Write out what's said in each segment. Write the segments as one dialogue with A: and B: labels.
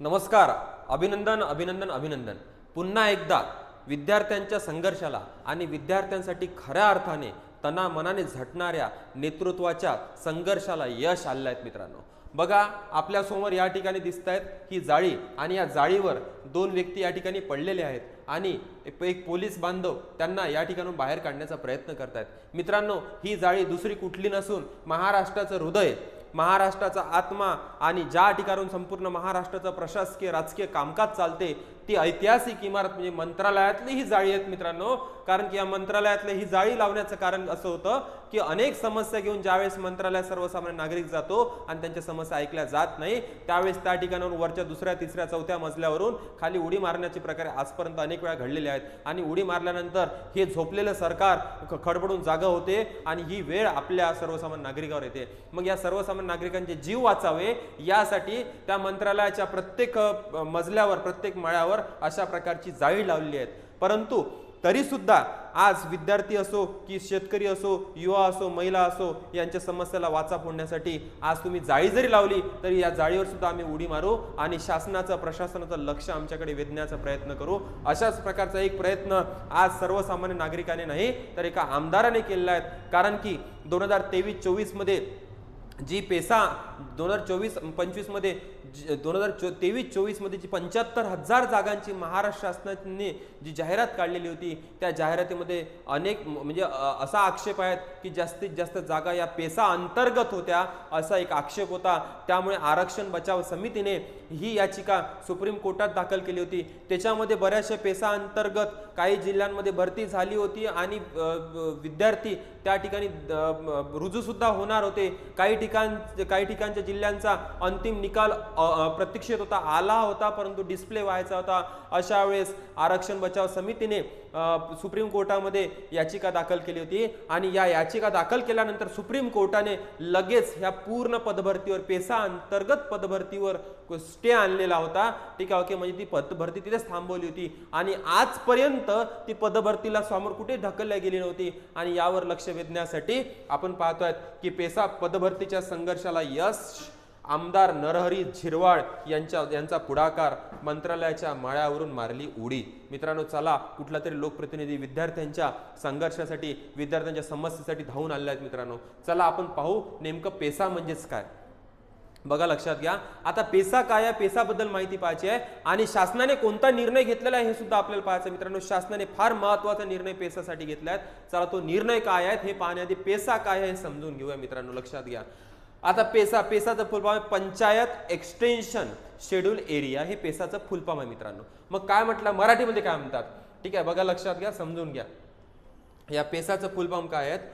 A: नमस्कार अभिनंदन अभिनंदन अभिनंदन. पुन्हा एकदा विद्यार्थ्यांच्या संघर्षाला आणि विद्यार्थ्यांसाठी खऱ्या अर्थाने तना मनाने झटणाऱ्या नेतृत्वाच्या संघर्षाला यश आलेलं आहेत मित्रांनो. बघा आपल्यासमोर या ठिकाणी दिसत आहेत ही जाळी आणि या जाळीवर दोन व्यक्ती या ठिकाणी पडलेले आहेत आणि एक पोलीस बांधव त्यांना या ठिकाणून बाहेर काढण्याचा प्रयत्न करत आहेत मित्रांनो ही जाळी दुसरी कुठली नसून महाराष्ट्राचं हृदय महाराष्ट्राचा आत्मा आणि ज्या ठिकाणून संपूर्ण महाराष्ट्राचं प्रशासकीय राजकीय कामकाज चालते ती ऐतिहासिक इमारत म्हणजे मंत्रालयातली ही जाळी आहेत मित्रांनो. कारण की या मंत्रालयातले ही जाळी लावण्याचं कारण असं होतं की अनेक समस्या घेऊन ज्यावेळेस मंत्रालयात सर्वसामान्य नागरिक जातो आणि त्यांच्या समस्या ऐकल्या जात नाही त्यावेळेस त्या ठिकाणावरून वरच्या दुसऱ्या तिसऱ्या चौथ्या मजल्यावरून खाली उडी मारण्याचे प्रकारे आजपर्यंत अनेक वेळा घडलेले आहेत. आणि उडी मारल्यानंतर हे झोपलेलं सरकार खडबडून जागा होते आणि ही वेळ आपल्या सर्वसामान्य नागरिकावर येते. मग या सर्वसामान्य नागरिकांचे जीव वाचावे यासाठी त्या मंत्रालयाच्या प्रत्येक मजल्यावर प्रत्येक मळ्यावर अशा प्रकारची जाळी लावलेली आहेत. परंतु तरीसुद्धा आज विद्यार्थी असो की शेतकरी असो युवा असो महिला असो यांच्या समस्याला वाचा फोडण्यासाठी आज तुम्ही जाळी जरी लावली तरी या जाळीवर सुद्धा आम्ही उडी मारू आणि शासनाचं प्रशासनाचं लक्ष आमच्याकडे वेधण्याचा प्रयत्न करू. अशाच प्रकारचा एक प्रयत्न आज सर्वसामान्य नागरिकाने नाही तर एका आमदाराने केलेला आहे. कारण की दोन हजार तेवीस चोवीसमध्ये जी पेसा दोन हजार चोवीस पंचवीसमध्ये दोन हजार चो तेवीस चोवीसमध्ये जी पंच्याहत्तर हजार जागांची महाराष्ट्र शासनाने जी जाहिरात काढलेली होती त्या जाहिरातीमध्ये अनेक म्हणजे असा आक्षेप आहेत की जास्तीत जास्त जागा या पेसा अंतर्गत होत्या असा एक आक्षेप होता. त्यामुळे आरक्षण बचाव समितीने ही याचिका सुप्रीम कोर्टात दाखल केली होती. त्याच्यामध्ये बऱ्याचशा पेसा अंतर्गत काही जिल्ह्यांमध्ये भरती झाली होती आणि विद्यार्थी त्या ठिकाणी रुजूसुद्धा होणार होते. काही ठिकाण काही ठिकाणच्या जिल्ह्यांचा अंतिम निकाल प्रतीक्षेत होता आला होता परंतु डिस्प्ले व्हायचा होता. अशा वेळेस आरक्षण बचाव समितीने सुप्रीम कोर्टामध्ये याचिका दाखल केली होती आणि या याचिका दाखल केल्यानंतर सुप्रीम कोर्टाने लगेच ह्या पूर्ण पदभरतीवर पेसा अंतर्गत पदभरतीवर स्टे आणलेला होता. ठीक आहे ओके म्हणजे ती पदभरती तिथेच थांबवली होती आणि आजपर्यंत ती पदभरतीला समोर कुठे ढकलल्या गेली नव्हती आणि यावर लक्ष वेधण्यासाठी आपण पाहतोय की पेसा पदभरतीच्या संघर्षाला यश आमदार नरहरी झिरवाळ यांच्या यांचा पुढाकार मंत्रालयाच्या माळ्यावरून मारली उडी. मित्रांनो चला कुठला तरी लोकप्रतिनिधी विद्यार्थ्यांच्या संघर्षासाठी विद्यार्थ्यांच्या समस्येसाठी धावून आलेले आहेत मित्रांनो. चला आपण पाहू नेमकं पेसा म्हणजेच काय. बघा लक्षात घ्या. आता पेसा काय आहे? पेसाबद्दल माहिती पाहायची आहे. आणि शासनाने कोणता निर्णय घेतलेला आहे हे सुद्धा आपल्याला पाहायचं मित्रांनो. शासनाने फार महत्त्वाचा निर्णय पेसासाठी घेतला आहे चला तो निर्णय काय आहे हे पाहण्याआधी पेसा काय आहे हे समजून घेऊया मित्रांनो. लक्षात घ्या. आता पेसा पेसाचं फुलपाम आहे पंचायत एक्सटेन्शन शेड्यूल एरिया हे पेसाचं फुलपाम आहे मित्रांनो. मग काय म्हटलं? मराठीमध्ये काय म्हणतात? ठीक आहे बघा लक्षात घ्या समजून घ्या. या पेसाचं फुलपाम काय आहेत?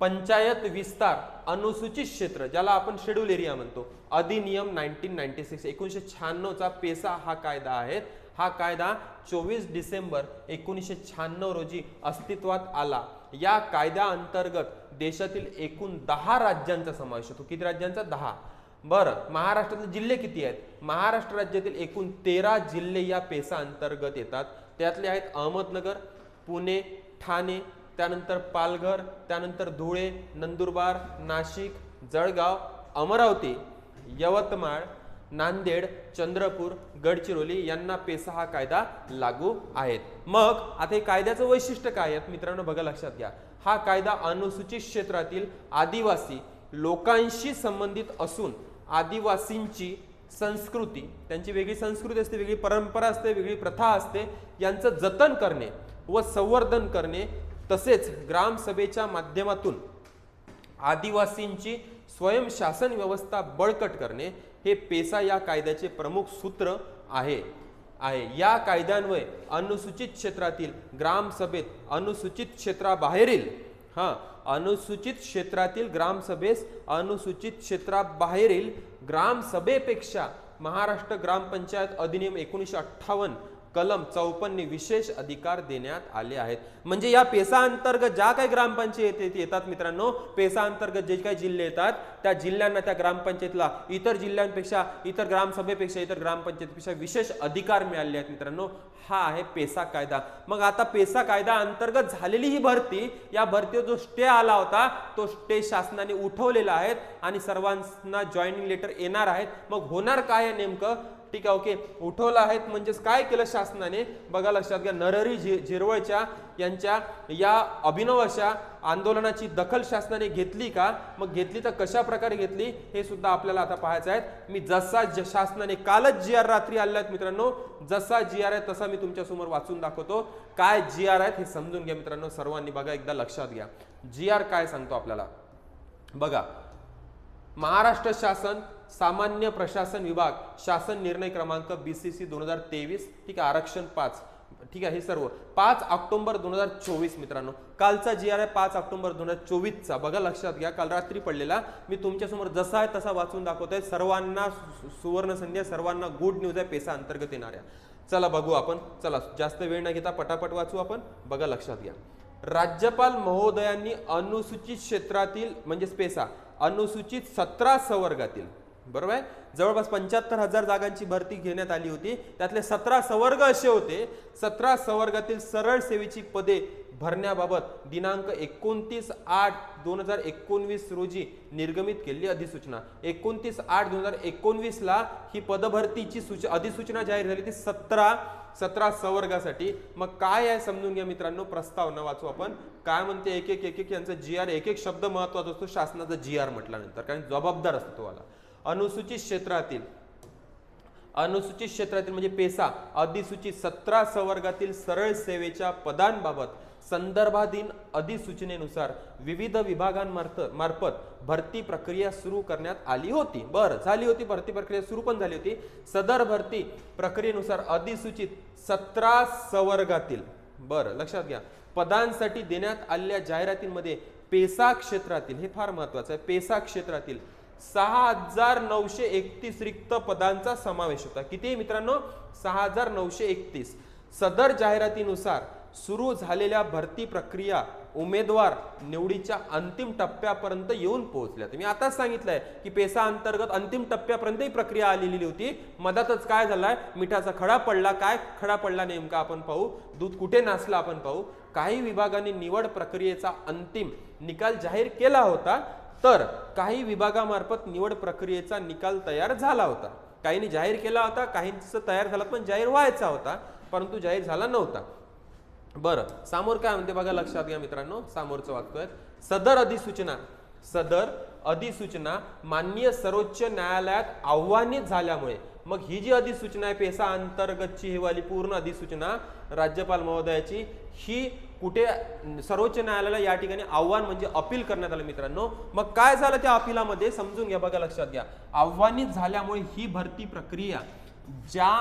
A: पंचायत विस्तार अनुसूचित क्षेत्र ज्याला आपण शेड्यूल एरिया म्हणतो. अधिनियम नाईन्टीन नाईन्टी सिक्स एकोणीसशे शहाण्णवचा पेसा हा कायदा आहे. हा कायदा चोवीस डिसेंबर एकोणीसशे शहाण्णव रोजी अस्तित्वात आला. या कायद्या अंतर्गत देशातील एकूण दहा राज्यांचा समावेश होतो. किती राज्यांचा? दहा. बरं महाराष्ट्रातले जिल्हे किती आहेत? महाराष्ट्र राज्यातील एकूण तेरा जिल्हे या पेसा अंतर्गत येतात. त्यातले आहेत अहमदनगर पुणे ठाणे त्यानंतर पालघर त्यानंतर धुळे नंदुरबार नाशिक जळगाव अमरावती यवतमाळ नांदेड चंद्रपूर गडचिरोली यांना पेसा हा कायदा लागू आहेत. मग आता हे कायद्याचं वैशिष्ट्य काय आहे? मित्रांनो बघा लक्षात घ्या. हा कायदा अनुसूचित क्षेत्रातील आदिवासी लोकांशी संबंधित असून आदिवासींची संस्कृती त्यांची वेगळी संस्कृती असते वेगळी परंपरा असते वेगळी प्रथा असते यांचं जतन करणे व संवर्धन करणे तसेच ग्रामसभेच्या माध्यमातून आदिवासींची स्वयंशासन व्यवस्था बळकट करणे हे पेसा या कायद्याचे प्रमुख सूत्र आहे. आहे. या कायद्यान्वये अनुसूचित क्षेत्रातील ग्रामसभेत अनुसूचित क्षेत्राबाहेरील हां अनुसूचित क्षेत्रातील ग्रामसभेस अनुसूचित क्षेत्राबाहेरील ग्रामसभेपेक्षा महाराष्ट्र ग्रामपंचायत अधिनियम एकोणीसशे अठ्ठावन्न कलम चौपन्न विशेष अधिकार देण्यात आले आहेत. म्हणजे या पेसा अंतर्गत ज्या काही ग्रामपंचायती येतात मित्रांनो. पेसा अंतर्गत जे काही जिल्हे येतात त्या जिल्ह्यांना त्या ग्रामपंचायतीला इतर जिल्ह्यांपेक्षा इतर ग्रामसभेपेक्षा इतर ग्रामपंचायतीपेक्षा विशेष अधिकार मिळाले आहेत मित्रांनो. हा आहे पेसा कायदा. मग आता पेसा कायदा अंतर्गत झालेली ही भरती या भरतीवर जो स्टे आला होता तो स्टे शासनाने उठवलेला आहे आणि सर्वांना जॉईनिंग लेटर येणार आहेत. मग होणार काय नेमकं? ठीक आहे ओके उठवलं आहेत. म्हणजेच काय केलं शासनाने? बघा लक्षात घ्या नरहरी झि झिरवळच्या यांच्या या अभिनव अशा आंदोलनाची दखल शासनाने घेतली का? मग घेतली तर कशा प्रकारे घेतली? हे सुद्धा आपल्याला आता पाहायचं आहे. मी जसा ज- शासनाने कालच जी आर रात्री आले आहेत मित्रांनो जसा जी आर आहे तसा मी तुमच्यासमोर वाचून दाखवतो. काय जी आर आहेत हे समजून घ्या मित्रांनो सर्वांनी. बघा एकदा लक्षात घ्या. जी आर काय सांगतो आपल्याला? बघा महाराष्ट्र शासन सामान्य प्रशासन विभाग शासन निर्णय क्रमांक बी सी सी दोन हजार तेवीस ठीक आहे आरक्षण पाच ठीक आहे हे सर्व. पाच ऑक्टोबर दोन हजार चोवीस मित्रांनो. कालचा जी आर आहे पाच ऑक्टोबर दोन हजार चोवीसचा बघा लक्षात घ्या काल रात्री पडलेला. मी तुमच्यासमोर जसा आहे तसा वाचून दाखवतोय. सर्वांना सु- सुवर्ण संधी आहे, सर्वांना गुड न्यूज आहे पेसा अंतर्गत येणाऱ्या. चला बघू आपण. चला जास्त वेळ न घेता पटापट वाचू आपण. बघा लक्षात घ्या. राज्यपाल महोदयांनी अनुसूचित क्षेत्रातील म्हणजेच पेसा अनुसूचित सतरा सवर्गातील बरोबर आहे? जवळपास पंच्याहत्तर हजार जागांची भरती घेण्यात आली होती. त्यातले सतरा सवर्ग असे होते. सतरा सवर्गातील सरळ सेवेची पदे भरण्याबाबत दिनांक एकोणतीस आठ दोन हजार एकोणवीस रोजी निर्गमित केलेली अधिसूचना. एकोणतीस आठ दोन हजार एकोणवीसला ही पदभरतीची सूच अधिसूचना जाहीर झाली ती सतरा. सतरा सवर्गासाठी. मग काय आहे समजून घ्या मित्रांनो प्रस्तावना वाचू आपण. काय म्हणते एक एक एक एक यांचा जी आर एक एक शब्द महत्त्वाचा असतो शासनाचा जी आर म्हटल्यानंतर. कारण जबाबदार असतो तुम्हाला अनुसूचित क्षेत्रातील अनुसूचित क्षेत्रातील म्हणजे पेसा अधिसूचित सतरा सवर्गातील सरळ सेवेच्या पदांबाबत संदर्भाधीन अधिसूचनेनुसार विविध विभागांमार्फत मार्फत भरती प्रक्रिया सुरू करण्यात आली होती. बरं झाली होती भरती प्रक्रिया सुरू पण झाली होती. सदर भरती प्रक्रियेनुसार अधिसूचित सतरा सवर्गातील बरं लक्षात घ्या. पदांसाठी देण्यात आलेल्या जाहिरातींमध्ये पेसा क्षेत्रातील हे फार महत्वाचं आहे. पेसा क्षेत्रातील सहा हजार नऊशे एकतीस रिक्त पदांचा समावेश होता. किती मित्रांनो? सहा हजार नऊशे एकतीस. सदर जाहिरातीनुसार सुरू झालेल्या भरती प्रक्रिया उमेदवार निवडीच्या अंतिम टप्प्यापर्यंत येऊन पोहोचल्या तुम्ही आताच सांगितलंय की पेसा अंतर्गत अंतिम टप्प्यापर्यंत ही प्रक्रिया आलेली होती. मधातच काय झालाय? मिठाचा खडा पडला. काय खडा पडला नेमका आपण पाहू. दूध कुठे नासला आपण पाहू. काही विभागांनी निवड प्रक्रियेचा अंतिम निकाल जाहीर केला होता. तर काही विभागामार्फत निवड प्रक्रियेचा निकाल तयार झाला होता. काहींनी जाहीर केला होता काहींचं तयार झाला पण जाहीर व्हायचा होता. परंतु जाहीर झाला नव्हता. बरं सामोर काय म्हणते बघा लक्षात घ्या मित्रांनो समोरचं आहे. सदर अधिसूचना सदर अधिसूचना माननीय सर्वोच्च न्यायालयात आव्हानित झाल्यामुळे. मग ही जी अधिसूचना आहे पेसा अंतर्गतची ही वाली पूर्ण अधिसूचना राज्यपाल महोदयाची ही कुठे सर्वोच्च न्यायालयाला या ठिकाणी आव्हान म्हणजे अपील करण्यात आलं मित्रांनो. मग काय झालं त्या अपिलामध्ये? समजून घ्या बघा लक्षात घ्या. आव्हानित झाल्यामुळे ही भरती प्रक्रिया ज्या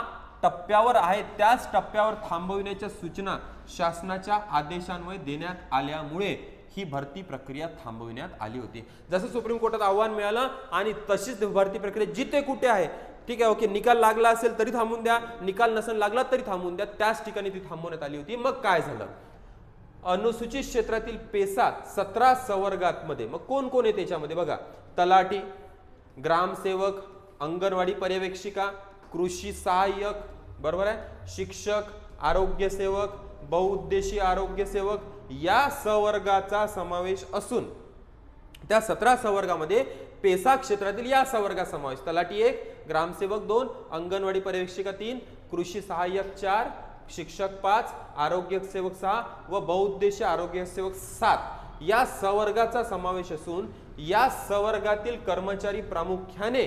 A: टप्प्यावर आहे त्याच टप्प्यावर थांबविण्याच्या सूचना शासनाच्या आदेशान्वये देण्यात आल्यामुळे ही भरती प्रक्रिया थांबविण्यात आली होती. जसं सुप्रीम कोर्टात आव्हान मिळालं आणि तशीच भरती प्रक्रिया जिथे कुठे आहे ठीक आहे ओके निकाल लागला असेल तरी थांबून द्या निकाल नसेल लागला तरी थांबून द्या त्याच ठिकाणी ती थांबवण्यात आली होती. मग काय झालं? अनुसूचित क्षेत्रातील पेसा सतरा संवर्गात मध्ये मग कोण कोण आहे त्याच्यामध्ये? बघा तलाठी ग्रामसेवक अंगणवाडी पर्यवेक्षिका कृषी सहाय्यक बरोबर आहे? शिक्षक आरोग्यसेवक बहुउद्देशीय आरोग्य सेवक या संवर्गाचा समावेश असून त्या सतरा संवर्गामध्ये पेसा क्षेत्रातील या संवर्गात समावेश. तलाठी एक ग्रामसेवक दोन अंगणवाडी पर्यवेक्षिका तीन कृषी सहाय्यक चार शिक्षक पाच आरोग्य सेवक सहा व बहुउद्देशीय आरोग्य सेवक सात. या संवर्गाचा समावेश असून या संवर्गातील कर्मचारी प्रामुख्याने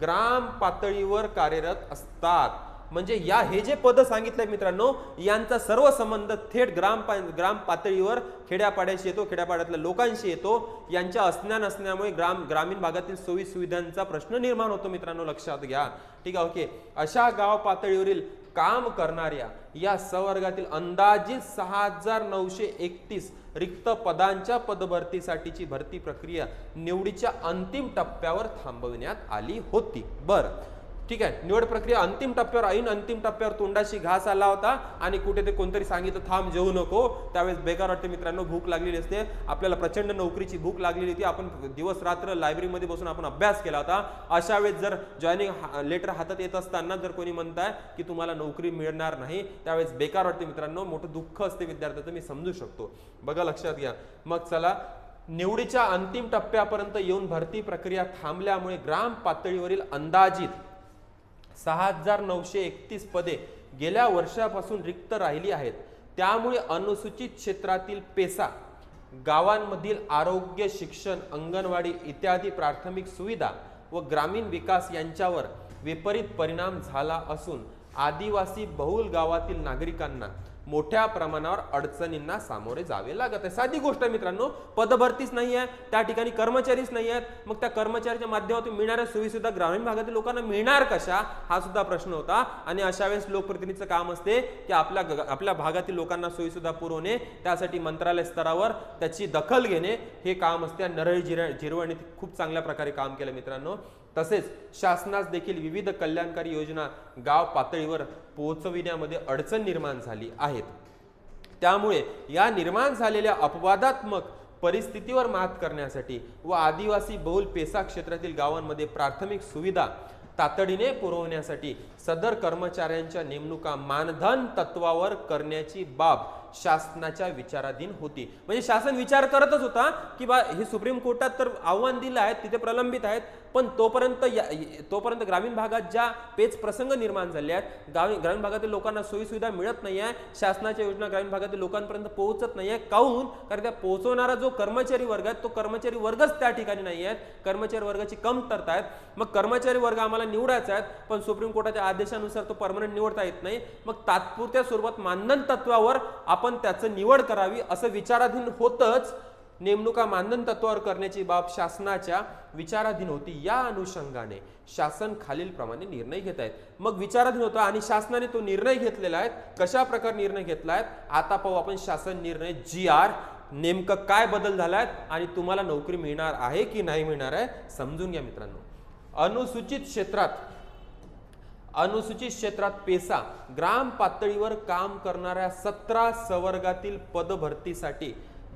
A: ग्राम पातळीवर कार्यरत असतात. म्हणजे या हे जे पद सांगितलंय मित्रांनो यांचा सर्व संबंध थेट ग्राम पा- ग्राम पातळीवर खेड्यापाड्याशी येतो खेड्यापाड्यातल्या लोकांशी येतो. यांच्या असण्या नसण्यामुळे ग्राम ग्रामीण भागातील सोयी सुविधांचा प्रश्न निर्माण होतो मित्रांनो लक्षात घ्या. ठीक आहे ओके. अशा गाव पातळीवरील काम करणाऱ्या या संवर्गातील अंदाजित सहा हजार नऊशे एकतीस रिक्त पदांच्या पदभरतीसाठीची भरती प्रक्रिया निवडीच्या अंतिम टप्प्यावर थांबविण्यात आली होती. बरं. ठीक आहे. निवड प्रक्रिया अंतिम टप्प्यावर ऐन अंतिम टप्प्यावर तोंडाशी घास आला होता आणि कुठे ते कोणतरी सांगितलं थांब जेवू नको. त्यावेळेस बेकार वाटते मित्रांनो भूक लागलेली असते. आपल्याला प्रचंड नोकरीची भूक लागलेली होती. आपण दिवस रात्र लायब्ररीमध्ये बसून आपण अभ्यास केला होता. अशा वेळेस जर जॉईनिंग लेटर हातात येत असताना जर कोणी म्हणताय की तुम्हाला नोकरी मिळणार नाही त्यावेळेस बेकार वाटते मित्रांनो. मोठं दुःख असते विद्यार्थ्याचं मी समजू शकतो. बघा लक्षात घ्या. मग चला. निवडीच्या अंतिम टप्प्यापर्यंत येऊन भरती प्रक्रिया थांबल्यामुळे ग्राम पातळीवरील अंदाजित सहा हजार नऊशे एकतीस पदे गेल्या वर्षापासून रिक्त राहिली आहेत. त्यामुळे अनुसूचित क्षेत्रातील पेसा गावांमधील आरोग्य शिक्षण अंगणवाडी इत्यादी प्राथमिक सुविधा व ग्रामीण विकास यांच्यावर विपरीत परिणाम झाला असून आदिवासी बहुल गावातील नागरिकांना मोठ्या प्रमाणावर अडचणींना सामोरे जावे लागत आहे. साधी गोष्ट आहे मित्रांनो पदभरतीच नाही आहे त्या ठिकाणी कर्मचारीच नाही आहेत. मग त्या कर्मचाऱ्याच्या माध्यमातून मिळणाऱ्या सोयीसुद्धा ग्रामीण भागातील लोकांना मिळणार कशा? हा सुद्धा प्रश्न होता. आणि अशा वेळेस लोकप्रतिनिधीचं काम असते की आपल्या आपल्या भागातील लोकांना सोयीसुद्धा पुरवणे त्यासाठी मंत्रालय स्तरावर त्याची दखल घेणे हे काम असते. आणि नरळी जिर जिरवणी खूप चांगल्या प्रकारे काम केलं मित्रांनो. तसेच शासनास देखील विविध कल्याणकारी योजना गाव पातळीवर पोहोचविण्यामध्ये अडचण निर्माण झाली आहेत. त्यामुळे या निर्माण झालेल्या अपवादात्मक परिस्थितीवर मात करण्यासाठी व आदिवासी बहुल पेसा क्षेत्रातील गावांमध्ये प्राथमिक सुविधा तातडीने पुरवण्यासाठी सदर कर्मचाऱ्यांच्या नेमणुका मानधन तत्वावर करण्याची बाब शासनाच्या विचाराधीन होती. म्हणजे शासन विचार करतच होता की बा हे सुप्रीम कोर्टात तर आव्हान दिलं आहे तिथे प्रलंबित आहेत पण तोपर्यंत या- तोपर्यंत ग्रामीण भागात ज्या पेच प्रसंग निर्माण झाले आहेत गावी ग्रामीण भागातील लोकांना सोयीसुविधा मिळत नाही आहे शासनाच्या योजना ग्रामीण भागातील लोकांपर्यंत पोहोचत नाही आहे काहून? कारण त्या पोहोचवणारा जो कर्मचारी वर्ग आहे तो कर्मचारी वर्गच त्या ठिकाणी नाही आहेत. कर्मचारी वर्गाची कमतरता आहेत. मग कर्मचारी वर्ग आम्हाला निवडायचा आहेत पण सुप्रीम कोर्टाच्या आदेशानुसार तो परमनंट निवडता येत नाही. मग तात्पुरत्या स्वरूपात मानधन तत्वावर आपण त्याचं निवड करावी असं विचाराधीन होतच नेमणुका मानधन तत्वावर करण्याची बाब शासनाच्या विचाराधीन होती. या अनुषंगाने शासन खालीलप्रमाणे निर्णय घेत आहेत. मग विचाराधीन होता आणि शासनाने तो निर्णय घेतलेला आहे. कशा प्रकारे निर्णय घेतला आहे? आता पाहू आपण शासन निर्णय जी आर नेमकं काय बदल झालाय आणि तुम्हाला नोकरी मिळणार आहे की नाही मिळणार आहे? समजून घ्या मित्रांनो. अनुसूचित क्षेत्रात अनुसूचित क्षेत्रात पेसा ग्राम पातळीवर काम करणाऱ्या सतरा संवर्गातील पदभरतीसाठी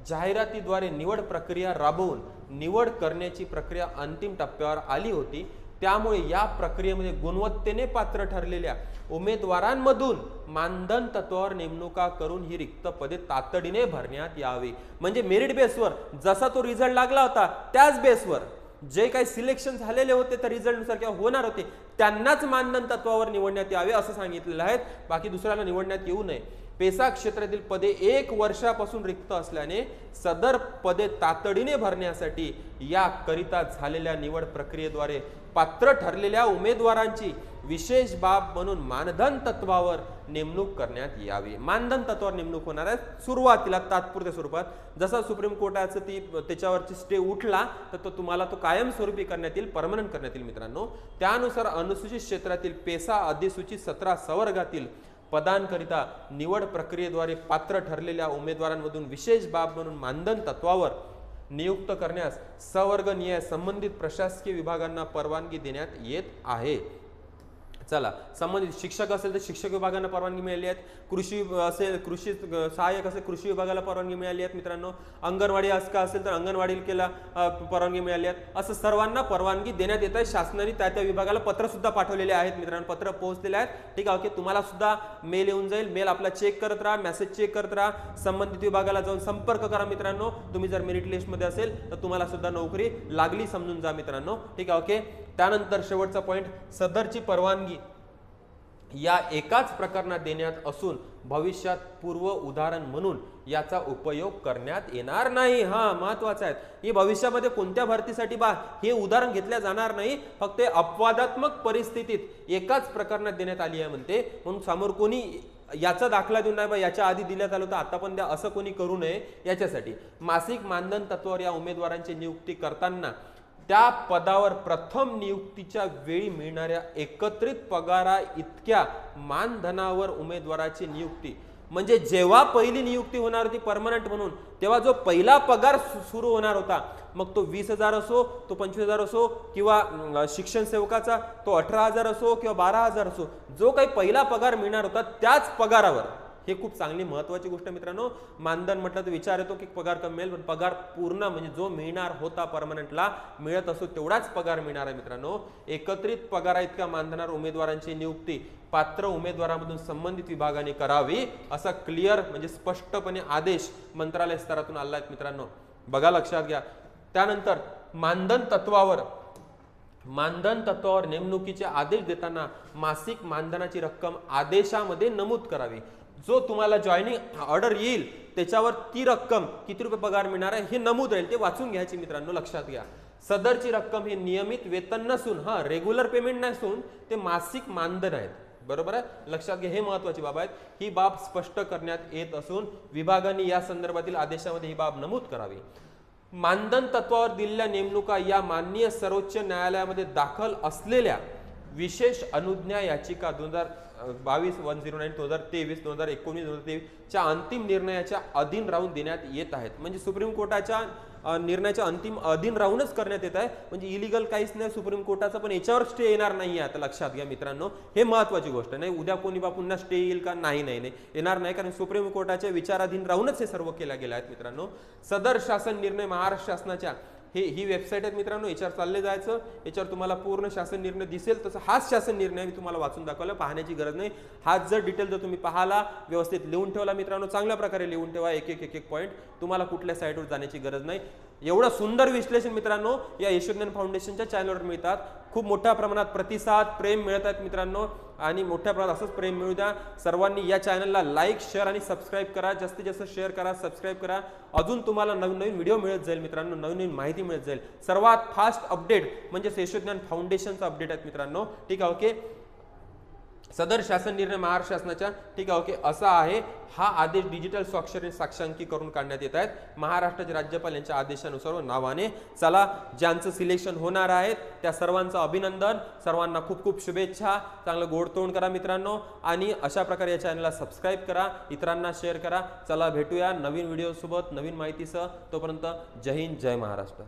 A: जाहिरातीद्वारे निवड प्रक्रिया राबवून निवड करण्याची प्रक्रिया अंतिम टप्प्यावर आली होती. त्यामुळे या प्रक्रियेमध्ये गुणवत्तेने पात्र ठरलेल्या उमेदवारांमधून मानधन तत्वावर नेमणुका करून ही रिक्त पदे तातडीने भरण्यात यावी. म्हणजे मेरिट बेसवर जसा तो रिझल्ट लागला होता त्याच बेसवर जे काही सिलेक्शन झालेले होते तर रिझल्टनुसार किंवा होणार होते त्यांनाच मानधन तत्वावर निवडण्यात यावे असं सांगितलेलं आहे. बाकी दुसऱ्याला निवडण्यात येऊ नये. पेसा क्षेत्रातील पदे एक वर्षापासून रिक्त असल्याने सदर पदे तातडीने भरण्यासाठी याकरिता झालेल्या निवड प्रक्रियेद्वारे पात्र ठरलेल्या उमेदवारांची विशेष बाब म्हणून मानधन तत्वावर नेमणूक करण्यात यावी. मानधन तत्वावर नेमणूक होणार आहे. सुरुवातीला तात्पुरत्या स्वरूपात जसा सुप्रीम कोर्टाचं ती त्याच्यावरची स्टे उठला तर तो तुम्हाला तो कायमस्वरूपी करण्यात येईल परमनंट करण्यात येईल मित्रांनो. त्यानुसार अनुसूचित क्षेत्रातील पेसा अधिसूचित सतरा संवर्गातील पदांकरिता निवड प्रक्रियेद्वारे पात्र ठरलेल्या उमेदवारांमधून विशेष बाब म्हणून मानधन तत्वावर नियुक्त करण्यास सवर्गनीय संबंधित प्रशासकीय विभागांना परवानगी देण्यात येत आहे. चला संबंधित शिक्षक असेल तर शिक्षक विभागांना परवानगी मिळाली आहेत कृषी असेल कृषी सहाय्यक असेल कृषी विभागाला परवानगी मिळाली आहेत मित्रांनो अंगणवाडी असं असेल तर अंगणवाडी केला परवानगी मिळाली आहेत असं सर्वांना परवानगी देण्यात येत आहे. शासनाने त्या त्या विभागाला पत्रसुद्धा पाठवलेले आहेत. मित्रांनो पत्र पोहोचलेले आहेत. ठीक आहे ओके. तुम्हाला सुद्धा मेल येऊन जाईल. मेल आपला चेक करत राहा मेसेज चेक करत राहा. संबंधित विभागाला जाऊन संपर्क करा मित्रांनो. तुम्ही जर मेरिट लिस्टमध्ये असेल तर तुम्हाला सुद्धा नोकरी लागली समजून जा मित्रांनो. ठीक आहे ओके. त्यानंतर शेवटचा पॉईंट सदरची परवानगी. या एकाच प्रकरणात देण्यात असून भविष्यात पूर्व उदाहरण म्हणून याचा उपयोग करण्यात येणार नाही. हा महत्त्वाचा आहे. ही भविष्यामध्ये कोणत्या भरतीसाठी बा हे उदाहरण घेतल्या जाणार नाही. फक्त अपवादात्मक परिस्थितीत एकाच प्रकरणात देण्यात आली आहे म्हणते. म्हणून समोर कोणी याचा दाखला देऊन नाही बा याच्या आधी दिल्यात आलं होतं आता पण द्या असं कोणी करू नये याच्यासाठी. मासिक मानधन तत्वावर या उमेदवारांची नियुक्ती करताना त्या पदावर प्रथम नियुक्तीच्या वेळी मिळणाऱ्या एकत्रित पगारा इतक्या मानधनावर उमेदवाराची नियुक्ती. म्हणजे जेव्हा पहिली नियुक्ती होणार होती परमनंट म्हणून तेव्हा जो पहिला पगार सुरू होणार होता मग तो वीस हजार असो तो पंचवीस हजार असो किंवा शिक्षण सेवकाचा तो अठरा हजार असो किंवा बारा हजार असो जो काही पहिला पगार मिळणार होता त्याच पगारावर हे खूप चांगली महत्वाची गोष्ट मित्रांनो. मानधन म्हटलं तर विचार येतो की पगार कमी मिळेल पण पगार पूर्ण म्हणजे जो मिळणार होता परमनंटला मिळत असो तेवढाच पगार मिळणार आहे मित्रांनो. एकत्रित पगारा इतक्या मानधनार उमेदवारांची नियुक्ती. पात्र उमेदवारामधून संबंधित विभागाने करावी असा क्लिअर म्हणजे स्पष्टपणे आदेश मंत्रालय स्तरातून आला आहेत मित्रांनो. बघा लक्षात घ्या. त्यानंतर मानधन तत्वावर मानधन तत्वावर नेमणुकीचे आदेश देताना मासिक मानधनाची रक्कम आदेशामध्ये नमूद करावी. जो तुम्हाला जॉईनिंग ऑर्डर येईल त्याच्यावर ती रक्कम किती रुपये पगार मिळणार आहे हे नमूद राहील. ते वाचून घ्यायची मित्रांनो लक्षात घ्या. सदरची रक्कम ही नियमित वेतन नसून हा रेग्युलर पेमेंट नसून ते मासिक मानधन आहेत. बरोबर आहे? लक्षात घ्या हे महत्वाची बाब आहेत. ही बाब स्पष्ट करण्यात येत असून विभागाने या संदर्भातील आदेशामध्ये ही बाब नमूद करावी. मानधन तत्वावर दिलेल्या नेमणुका या माननीय सर्वोच्च न्यायालयामध्ये दाखल असलेल्या विशेष अनुज्ञा याचिका दोन हजार बावीस वन झिरो नाईन दोन हजार तेवीस दोन हजार एकोणीस दोन हजार तेवीसच्या अंतिम निर्णयाच्या अधीन राहून देण्यात येत आहेत. म्हणजे सुप्रीम कोर्टाच्या निर्णयाच्या अंतिम अधीन राहूनच करण्यात येत आहे. म्हणजे इलिगल काहीच नाही सुप्रीम कोर्टाचा पण याच्यावर स्टे येणार नाही आता लक्षात घ्या मित्रांनो. हे महत्वाची गोष्ट नाही. उद्या कोणी बा पुन्हा स्टे येईल का? नाही नाही नाही. येणार नाही कारण सुप्रीम कोर्टाच्या विचाराधीन राहूनच हे सर्व केल्या गेल्या आहेत मित्रांनो. सदर शासन निर्णय महाराष्ट्र शासनाच्या हे ही वेबसाईट आहेत मित्रांनो याच्यावर चालले जायचं. याच्यावर तुम्हाला पूर्ण शासन निर्णय दिसेल. तसं हाच शासन निर्णय मी तुम्हाला वाचून दाखवला. पाहण्याची गरज नाही. हाच जर डिटेल जर तुम्ही पाहाला व्यवस्थित लिहून ठेवला मित्रांनो. चांगल्या प्रकारे लिहून ठेवा. एक एक एक एक पॉईंट तुम्हाला कुठल्या साईटवर जाण्याची गरज नाही. एवढं सुंदर विश्लेषण मित्रांनो या यशोज्ञान फाउंडेशनच्या चॅनलवर मिळतात. खूप मोठ्या प्रमाणात प्रतिसाद प्रेम मिळत आहेत मित्रांनो. आणि मोठ्या प्रमाणात असंच प्रेम मिळू द्या. सर्वांनी या चॅनलला लाईक शेअर आणि सबस्क्राईब करा. जास्तीत जास्त शेअर करा सबस्क्राईब करा. अजून तुम्हाला नवीन नवीन व्हिडिओ मिळत जाईल मित्रांनो. नवीन नवीन माहिती मिळत जाईल. सर्वात फास्ट अपडेट म्हणजे यशोज्ञान फाउंडेशनचा अपडेट आहेत मित्रांनो. ठीक आहे ओके सदर शासन निर्णय महाराष्ट्र शासनाच्या ठीक आहे ओके असा आहे. हा आदेश डिजिटल स्वाक्षरी साक्षांकी करून काढण्यात येत आहेत. महाराष्ट्राचे राज्यपाल यांच्या आदेशानुसार व नावाने. चला ज्यांचं सिलेक्शन होणार आहेत त्या सर्वांचं अभिनंदन. सर्वांना खूप खूप शुभेच्छा. चांगलं गोडतोड करा मित्रांनो. आणि अशा प्रकारे या चॅनलला सबस्क्राईब करा. इतरांना शेअर करा. चला भेटूया नवीन व्हिडिओसोबत नवीन माहितीसह. तोपर्यंत जय हिंद जय महाराष्ट्र.